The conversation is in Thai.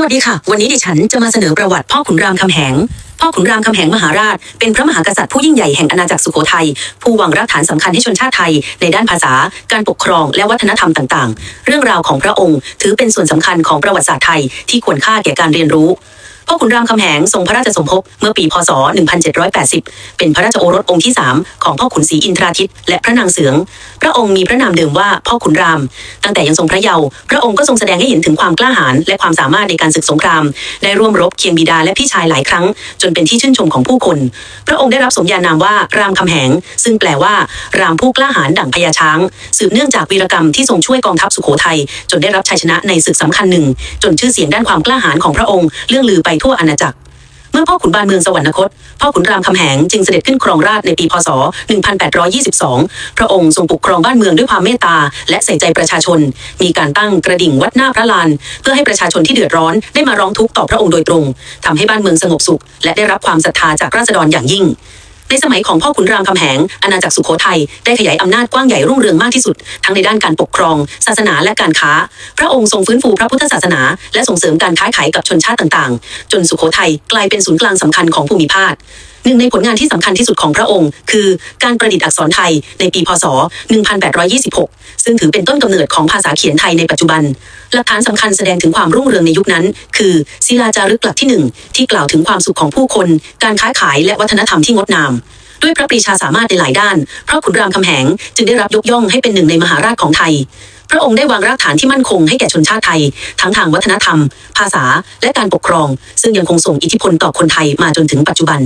สวัสดีค่ะ วันนี้ดิฉันจะมาเสนอประวัติพ่อขุนรามคำแหง พ่อขุนรามคำแหงมหาราช เป็นพระมหากษัตริย์ผู้ยิ่งใหญ่แห่งอาณาจักรสุโขทัย ผู้วางรากฐานสำคัญให้ชนชาติไทย ในด้านภาษา การปกครอง และวัฒนธรรมต่างๆ เรื่องราวของพระองค์ ถือเป็นส่วนสำคัญของประวัติศาสตร์ไทยที่ควรค่าแก่การเรียนรู้ พ่อขุนรามคำแหงทรงพระราชสมภพเมื่อปีพศ 1780 เป็นพระราชโอรสองค์ที่ 3 ของพ่อขุนศรีอินทราทิตและพระนางเสือง พระองค์มีพระนามเดิมว่าพ่อขุนราม ตั้งแต่ยังทรงพระเยาว์พระองค์ก็ทรงแสดงให้เห็นถึงความกล้าหาญและความสามารถในการศึกสงคราม ได้ร่วมรบเคียงบิดาและพี่ชายหลายครั้ง จนเป็นที่ชื่นชมของผู้คน พระองค์ได้รับสมญานามว่ารามคำแหง ซึ่งแปลว่า รามผู้กล้าหาญดั่งพญาช้าง สืบเนื่องจากวีรกรรมที่ทรงช่วยกองทัพสุโขทัยจนได้รับชัยชนะในศึกสำคัญหนึ่งจนชื่อเสียงด้านความกล้าหาญของพระองค์เลื่องลือไปทั่วอาณาจักร เมื่อพ่อขุนบานเมืองสวรรคต พ่อขุนรามคำแหงจึงเสด็จขึ้นครองราชในปีพศ 1822 พระองค์ทรงปกครองบ้านเมืองด้วยความเมตตา และใส่ใจประชาชน มีการตั้งกระดิ่งวัดหน้าพระลาน เพื่อให้ประชาชนที่เดือดร้อนได้มาร้องทุกข์ต่อพระองค์โดยตรงทำให้บ้านเมืองสงบสุข และได้รับความศรัทธาจากราษฎรอย่างยิ่ง ในสมัยของพ่อขุนรามคำแหง อาณาจักรสุโขทัยได้ขยายอำนาจกว้างใหญ่รุ่งเรืองมากที่สุด ทั้งในด้านการปกครอง ศาสนาและการค้า พระองค์ทรงฟื้นฟูพระพุทธศาสนา และส่งเสริมการค้าขายกับชนชาติต่างๆ จนสุโขทัยกลายเป็นศูนย์กลางสำคัญของภูมิภาค นึ่งในผลงานที่สำคัญที่สุดของพระองค์ คือการประดิษฐ์อักษรไทยในปีพศ 1826 ซึ่งถือเป็นต้นกำเนิดของภาษาเขียนไทยในปัจจุบัน หลักฐานสำคัญแสดงถึงความรุ่งเรืองในยุคนั้น คือศิลาจารึกหลักที่หนึ่งที่กล่าวถึงความสุขของผู้คน การค้าขายและวัฒนธรรมที่งดงามด้วยพระปรีชาสามารถในหลายด้าน พระขุนรามคำแหงจึงได้รับยกย่องให้เป็นหนึ่งในมหาราชของไทย พระองค์ได้วางรากฐานที่มั่นคงให้แก่ชนชาติไทย ทั้งทางวัฒนธรรม ภาษา และการปกครอง ซึ่งยังคงส่งอิทธิพลต่อคนไทยมาจนถึงปัจจุบัน